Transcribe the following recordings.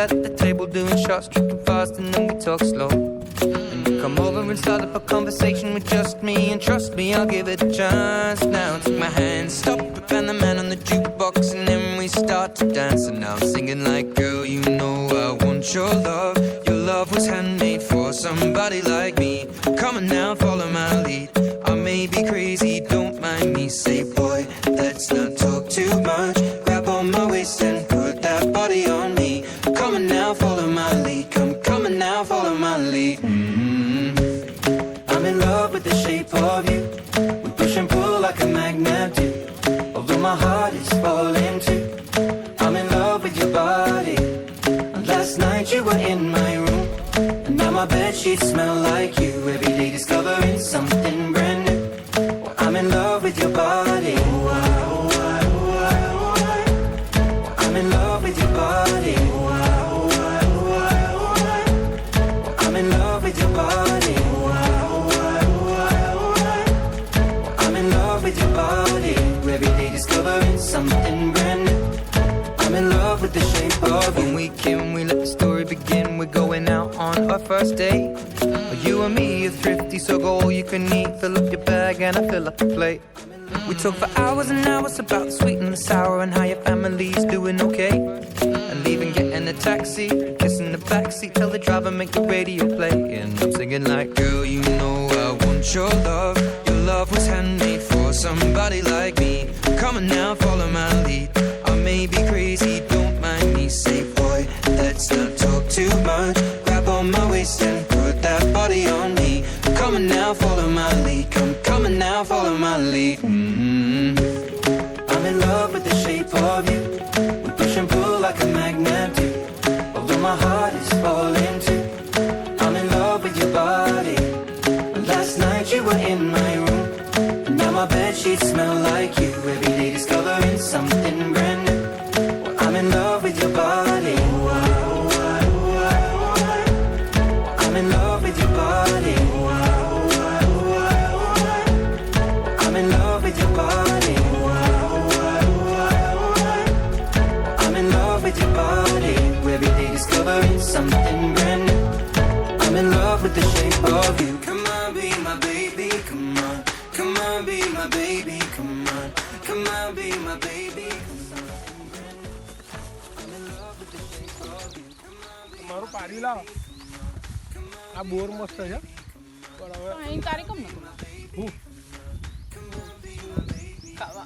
at the table doing shots, tripping fast, and then we talk slow. And you come over and start up a conversation with just me, and trust me, I'll give it a chance. Now take my hand, stop and the man on the jukebox, and then we start to dance. And now I'm singing like, girl, you know I want your love. Your love was handmade for somebody like me. Come on now, follow my lead. I may be crazy, first date. You and me are thrifty, so go all you can eat. Fill up your bag and I fill up the plate. We talk for hours and hours about the sweet and the sour and how your family's doing okay. And even getting a taxi, kissing the backseat, tell the driver make the radio play. And I'm singing like, girl, you know I want your love. Your love was handmade for somebody like me. Come on now, follow my lead. I may be crazy, don't mind me. Say, boy, let's not be મારું પાડી લાવ આ બોર મસ્ત છે પણ હવે અહીં તારી કમ નથી હું ખાવા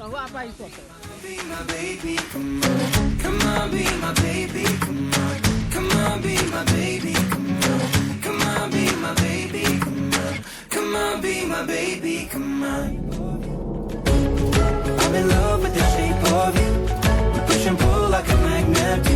હવે આ પાઈ શોખ be my baby. Come on. Come on, be my baby. Come on. Come on, be my baby. Come on. Come on, be my baby. Come on. Come on, be my baby. Come on. I'm in love with the shape of you. We push and pull like a magnet do. Although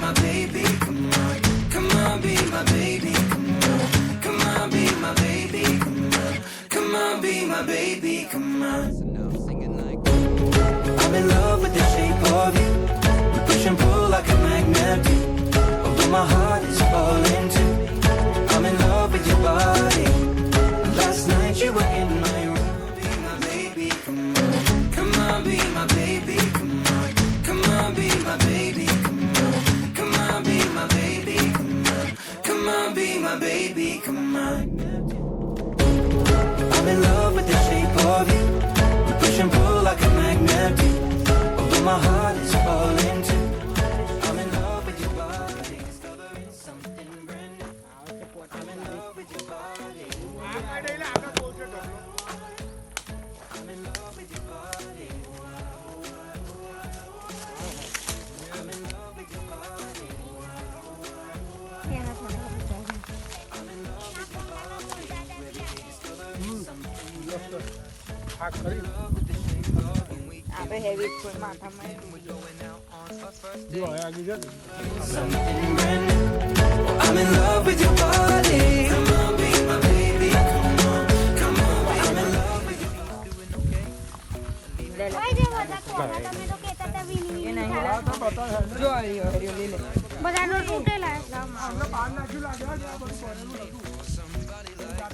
my baby. Come on, be my baby. Come on, be my baby. Come on, be my baby. Come on, singing like that. I'm in love with the shape of you. Push and pull like a magnet. But my heart is falling too. on, I'm in love with your ભાઈ જે બધા કોના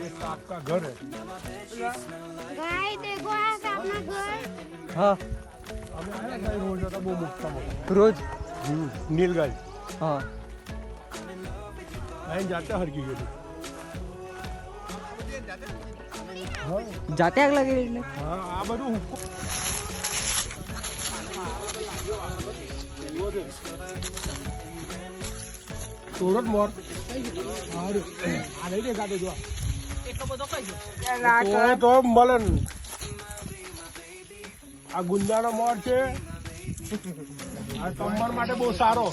ये तो सांप का घर है। गाय देखो है सांप घर। हाँ। अब रोज आता वो मुक्ता रोज? हम्म, हाँ। जाते हर की गली। हाँ। जाते अगला गली ने हाँ आ बड़ू तोरत मोर। आरे जो મળે આ ગુંદાનો મોર છે. આ કમર માટે બહુ સારો.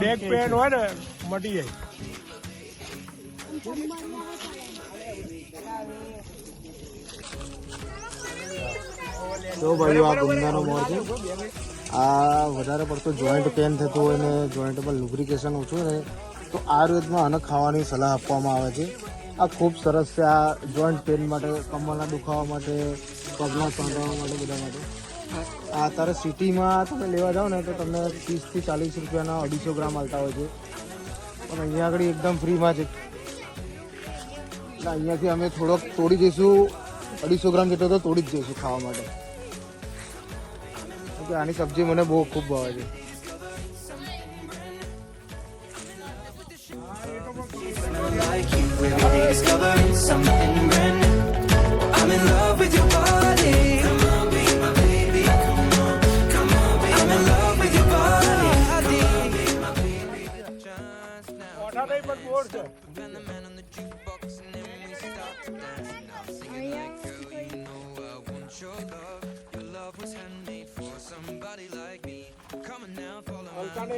બેક પેન હોય આ ગુંદાનો મોર છે. આ વધારે પડતો જોઈન્ટ પેન થતું હોય ને જોઈન્ટ પર લુબ્રિકેશન ઓછું રહે. તો આયુર્વેદમાં આને ખાવાની સલાહ આપવામાં આવે છે. આ ખૂબ સરસ છે, આ જોઈન્ટ પેન માટે, કમરના દુખાવા માટે, પગના સાંધવા માટે, બધા માટે. આ અત્યારે સિટીમાં તમે લેવા જાઓ ને, તો તમને ત્રીસથી ચાલીસ રૂપિયાના અઢીસો ગ્રામ આવતા હોય છે. પણ અહીંયા આગળ એકદમ ફ્રીમાં છે. એટલે અહીંયાથી અમે થોડોક તોડી જઈશું અઢીસો ગ્રામ જેટલો તો તોડી જ જઈશું ખાવા માટે. આની સબ્જી મને બહુ ખૂબ ભાવે છે. Like you. Every day discovering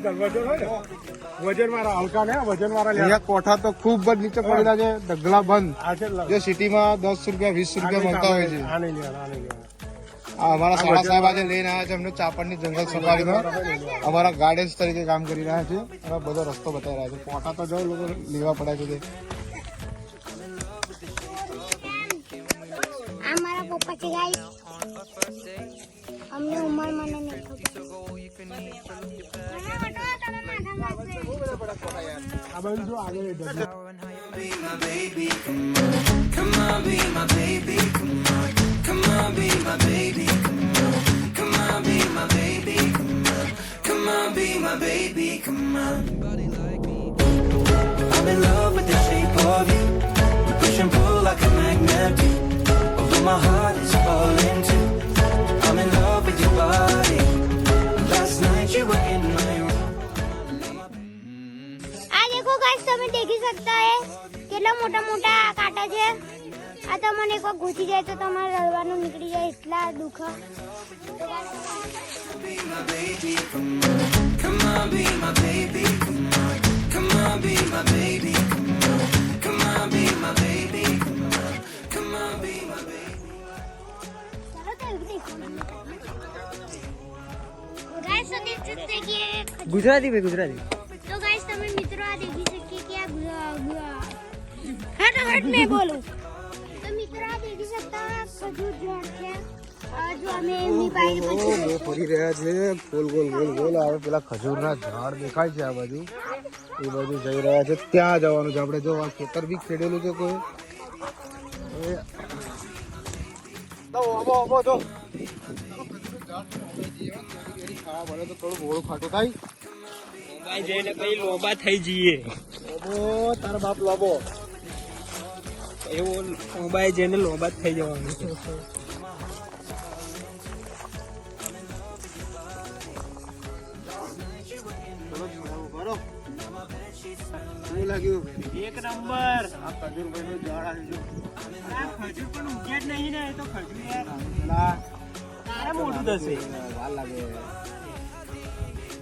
એ હોય ને વજન વાળા હલકા ને વજન વાળા અહીંયા કોઠા તો ખૂબ જ નીચે પડેલા છે ઢગલા બંધ. જે સિટીમાં દસ રૂપિયા વીસ રૂપિયા મળતા હોય છે. અમારા સાડા સાહેબ આજે લઈને આવ્યા છે અમને ચાપડની જંગલ સફારીમાં અમારા ગાર્ડન્સ તરીકે કામ કરી રહ્યા છે. અને બધો રસ્તો બતાવી રહ્યા છે. કોઠા તો જો લોકો લેવા પડે છે તે. આ મારા પપ્પા છે ગાય અમને ઉંમર મને નહીં ખબર મને વટવા તમે માથામાં છે. આ બાજુ જો આગળ એ ઢગલો. Be my baby, come on. Come on, be my baby, come on. Come on, be my baby, come on. Come on, be my baby, come on. Come on, be my baby, come on. I'm in love with the shape of you. We push and pull like a magnet do. Although my heart is falling too. I'm in love with your body. Last night you were in my room. આ દેખો guys તમે દેખી શકતા હે કેટલા મોટા મોટા કાંટા છે આ તો મને એક વાર ઘૂસી જાય તો તમારે રડવાનું નીકળી જાય એટલા દુઃખ Come on, be my baby, come on. Come on, be my baby, come on. Come on, be my baby, come on. Come on, be my baby. ચાલો તો એવું દેખો ગાઈસ તો દેખ सकते कि ये ગુજરાતી ભાઈ ગુજરાતી तो गाइस તમે મિત્રો આ દેખી શકીએ કે આ ગુઆ ગુઆ હટ હટ મેં બોલું તો મિત્રો આ દેખી શકતા હોય આ જો અમે એમની પાસે ઓહો, પછી બહુ ફરી રહ્યા છે ગોલ ગોલ ગોલ ગોલ આવે પેલા ખજૂરના ઝાડ દેખાય છે આ બાજુ એ બાજુ જઈ રહ્યા છે ત્યાં જવાનું છે આપણે જો આ ખેતર બી ખેડેલું છે કોઈ એ તો આવો, આવો, જો. ખાવા મળે તો થોડું મોડું ખાટું થાય મોબાઈલ જઈને પછી લોબા થઈ જઈએ. તારા બાપ લાવો એવો મોબાઈલ જઈને લોબા થઈ જવાનું. શું લાગ્યું. એક નંબર. આ ખજૂરભાઈનું ઝાડ આવી ગયું. ખજૂર પણ ઉગ્યા જ નહીં ને એ તો ખજૂર યાર. તારા મોટું થશે વાર લાગે.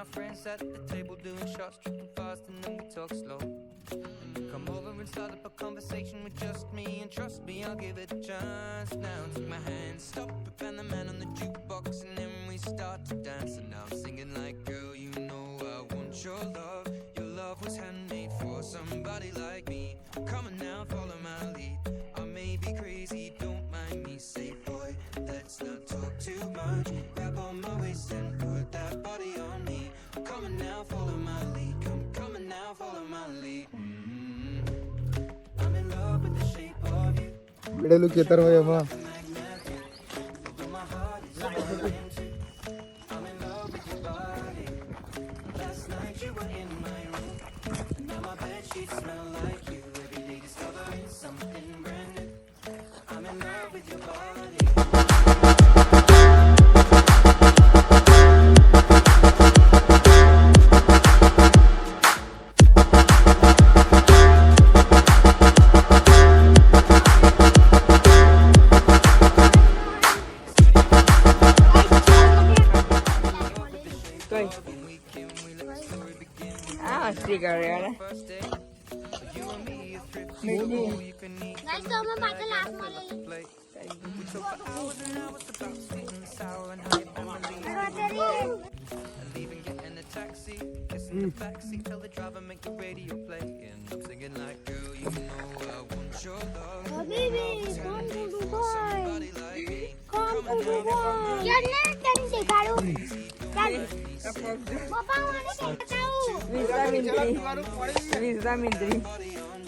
and my friends at the table doing shots, tripping fast, and then we talk slow. Come over and start up a conversation with just me, and trust me, I'll give it a chance. Now take my hand, stop it, and the man on the jukebox, and then we start to dance. And now I'm singing like, girl, you know I want your love. Your love was handmade for somebody like me. Come on now, follow my lead. I may be crazy, don't mind me. Say, boy, let's not talk too much. Grab on my waist and put that body on me. I'm coming now, follow my lead. Come coming now, follow my lead. I'm in love with the shape of you. Bide look at her, Yama. Smell guys તો અમે પાછળ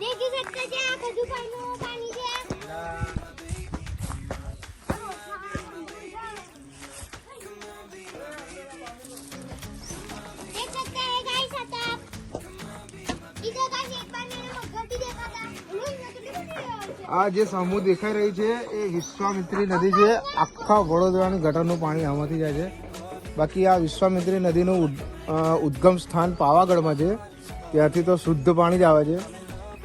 દેખી શકતા છે આ ખજુ પાણી પાણી છે આ જે સમૂહ દેખાઈ રહી છે એ વિશ્વામિત્રી નદી છે. આખા વડોદરાની ગટરનું પાણી આમાંથી જાય છે. બાકી આ વિશ્વામિત્રી નદીનું ઉદ- ઉદ્ગમ સ્થાન પાવાગઢમાં છે. ત્યાંથી તો શુદ્ધ પાણી જ આવે છે.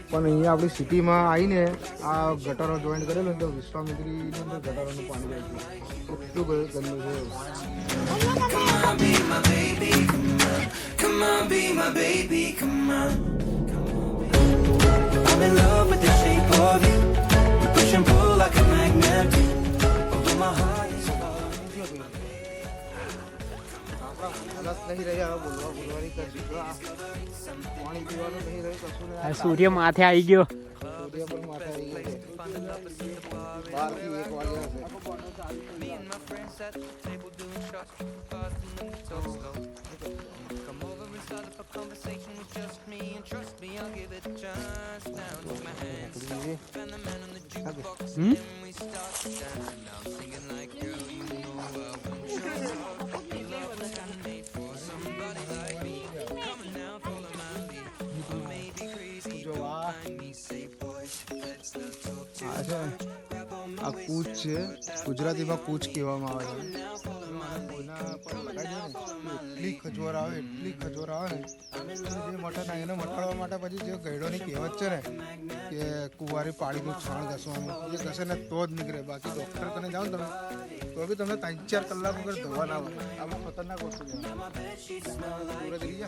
પણ અહીંયા આપણી સિટીમાં આવીને આ ગટરો જોઈન્ટ કરેલું તો વિશ્વામિત્રીની ગટરોનું પાણી જાય છે. એટલું ગંદુ છે Come on, be my baby, come on. સૂર્ય માથે આવી ગયો સૂર્ય છે આ કૂચ છે. ગુજરાતીમાં કૂચ કહેવામાં આવે છે. એટલી ખજોર આવે, એટલી ખજોર આવે. ને જે મટન એને મટાડવા માટે પછી જે ગયડોની કહેવત છે ને, કે કુંવારી પાળીનું છાણ ઘસવાનું એ ઘસે ને તો જ નીકળે. બાકી ડૉક્ટર કને જાઓ તમે, તો બી તમને ત્રણ ચાર કલાક વગર ધોવા ના આવે આમાં ખતરનાક વસ્તુ છે.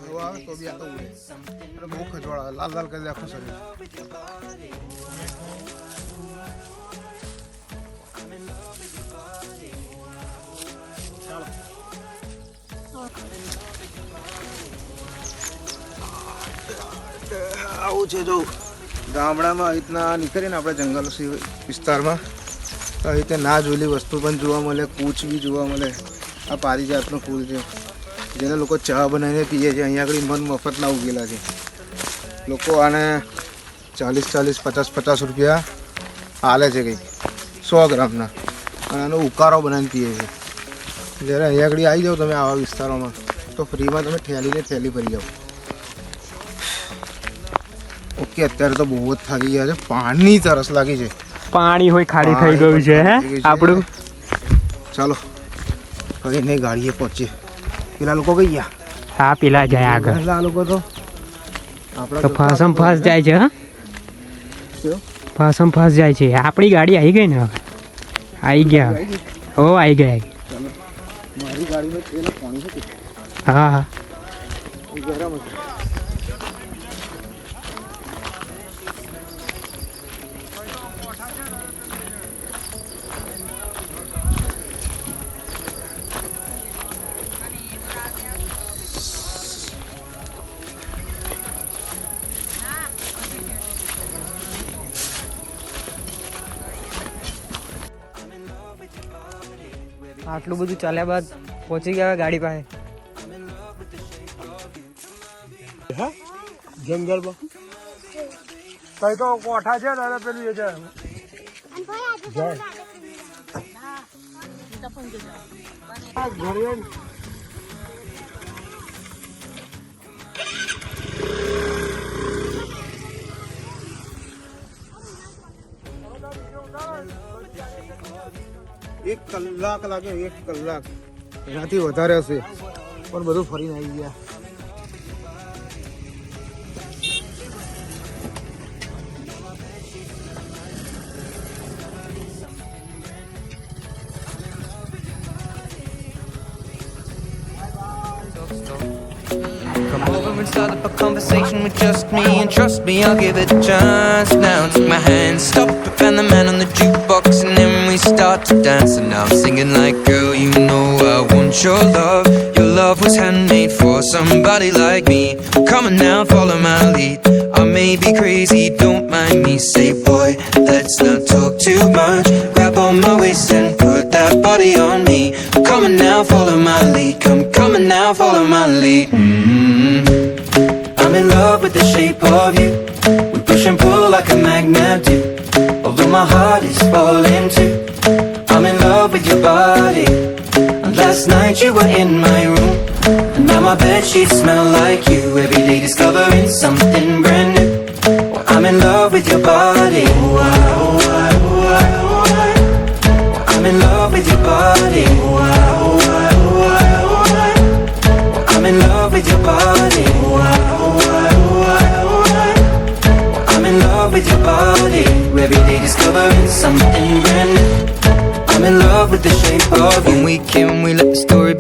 હવા આવે તો બી આ તો ઉડે. બહુ ખજવાળ લાલ લાલ કરી આખું શરીર. આવું છે જો ગામડામાં રીતના નીકળીએ ને આપણે જંગલ વિસ્તારમાં, તો આવી રીતે ના જોયેલી વસ્તુ પણ જોવા મળે, કૂચ બી જોવા મળે, આ પારિજાતનું ફૂલ છે. જેને લોકો ચા બનાવીને પીએ છે, અહીંયા આગળ મન મફતના ઉગેલા છે. લોકો આને ચાલીસ ચાલીસ પચાસ પચાસ રૂપિયા હાલે છે કંઈક, સો ગ્રામના. અને આનો ઉકારો બનાવીને પીએ છે. જ્યારે અહીંયા આગળ આવી જાઓ તમે આવા વિસ્તારોમાં, તો ફ્રીમાં તમે થેલીને થેલી ભરી જાઓ. ઓકે અત્યારે તો બહુ જ થાકી ગયા છે. પાણી તરસ લાગી છે. પાણી હોય ખાલી થઈ ગયું છે હે? આપણું? ચાલો હવે નહીં ગાડીએ પહોંચીએ. પેલા લોકો કઈ ગયા? હા પેલા જાય આગળ. પેલા લોકો તો તો ફાસમ ફાસ જાય છે હા? ફાસમ ફાસ જાય છે. આપણી ગાડી આવી ગઈ ને? હવે આવી ગયા હો આવી ગયા મારી ગાડીમાં તેલ પાણી છે હા હા. ગરમ હતું. આટલું બધું ચાલ્યા બાદ પહોંચી ગયા ગાડી પાસે. જંગલમાં? કઈ તો કોઠા છે ને પેલું એ છે. આ ઘરે કલાક લાગે એક કલાક એનાથી વધારે હશે પણ બધું ફરીને આવી ગયા Come over and start up a conversation with just me And trust me, I'll give it a chance Now take my hand, stop it, and the man on the jukebox And then we start to dance And I'm singing like Girl, you know I want your love. Your love was handmade for somebody like me. Come on now, follow my lead. I may be crazy, don't mind me. Say boy, let's not talk too much. Grab on my waist and put that body on me. Come on now, follow my lead. Come, come on now, follow my lead. Mm I'm in love with the shape of you. We push and pull like a magnet do Although my heart is falling too I'm in love with your body. And Last night you were in my room And now my bed sheets smell like you. Every day discovering something brand new. I'm in love with your body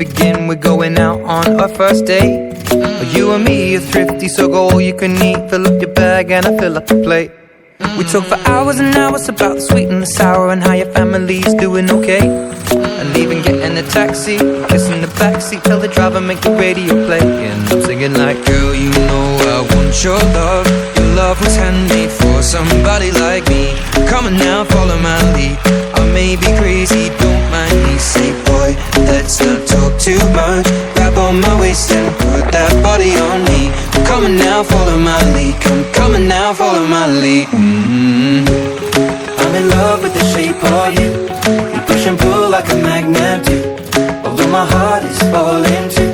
begin We're going out on our first date. You and me are thrifty, so go all you can eat. Fill up your bag and I fill up the plate. We talk for hours and hours about the sweet and the sour And how your family's doing okay. And even getting a taxi, kissing the backseat Tell the driver make the radio play. And I'm singing like Girl, you know I want your love. Your love was handmade for somebody like me. Come on now, follow my lead. I may be crazy, don't mind me. Say boy, let's not much Grab on my waist and put that body on me Come on now, follow my lead Come, come on now, follow my lead mm I'm I'm in love with the shape of you. You push and pull like a magnet do. Although my heart is falling too.